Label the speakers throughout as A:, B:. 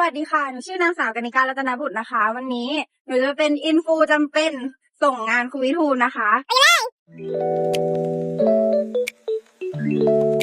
A: วัสดีค่ะ หนูชื่อนางสาวกนิการรัตนบุตรนะคะ วันนี้ หนูจะเป็นอินฟูจำเป็นส่งงานครูวิทูนนะคะ
B: ไปเลย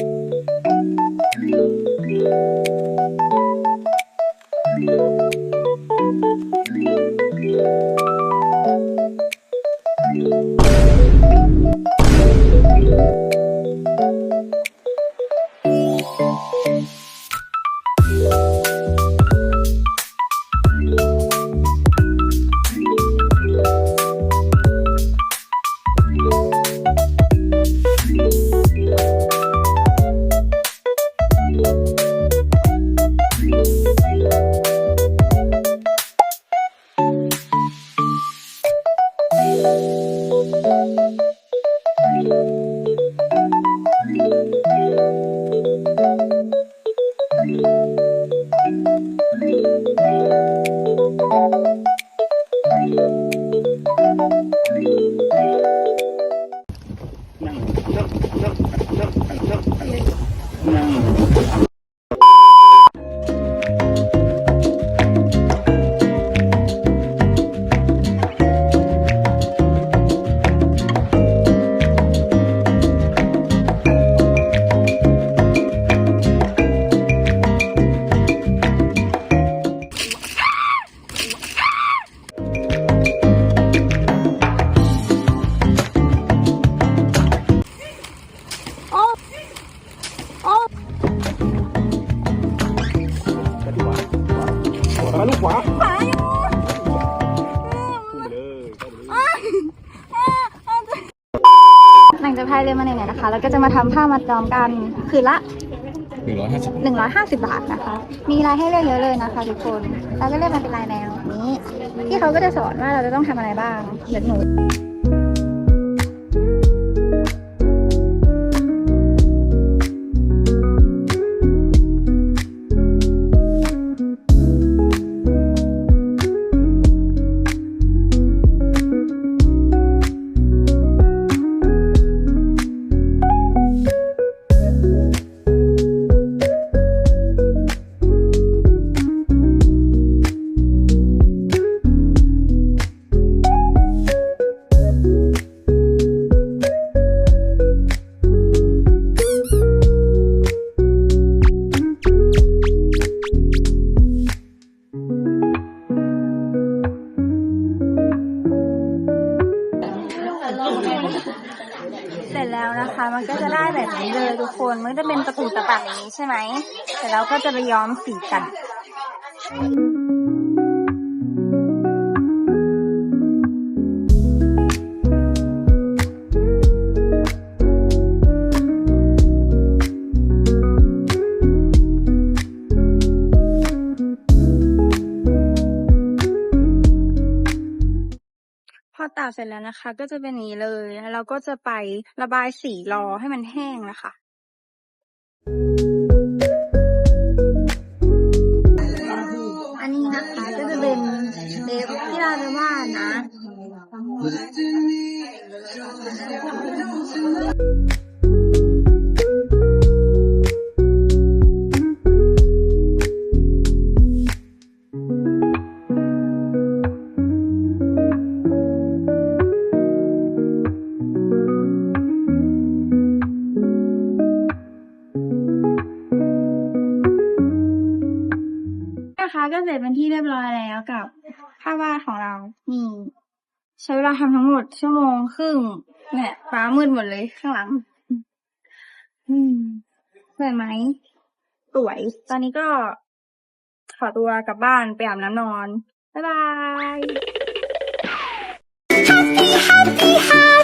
A: จากพายเรือมาเหนื่อยๆนะคะ แล้วก็จะมาทำผ้ามัดย้อมกันคืนละ
B: หนึ่งร้อยห้าสิบ
A: 150 บาทนะคะ มีลายให้เลือกเยอะเลยนะคะทุกคนแล้วก็เลือกมันเป็นลายแนวนี้ ที่เขาก็จะสอนว่าเราจะต้องทำอะไรบ้างเดี๋ยวหนู เสร็จแล้วนะคะ มันก็จะได้แบบนี้เลยทุกคน มันจะเป็นตะปูตะปาอย่างนี้ใช่ไหม เสร็จแล้วก็จะไปย้อมสีกัน พอตากเสร็จแล้วนะคะ ก็จะเป็นนี้เลยแล้วเราก็จะไประบายสีรอให้มันแห้งนะคะอันนี้นะคะก็จะเป็นเล็บที่เราจะวาดนะ นะคะก็เสร็จเป็นที่เรียบร้อยแล้วกับภาพวาดของเรานี่ใช้เวลาทำทั้งหมดชั่วโมงครึ่งเนี่ยฟ้ามืดหมดเลยข้างหลัง อืมสวยไหมสวย ตอนนี้ก็ขอตัวกลับบ้านไปอาบน้ำนอน บ๊ายบาย
C: happy, happy, happy.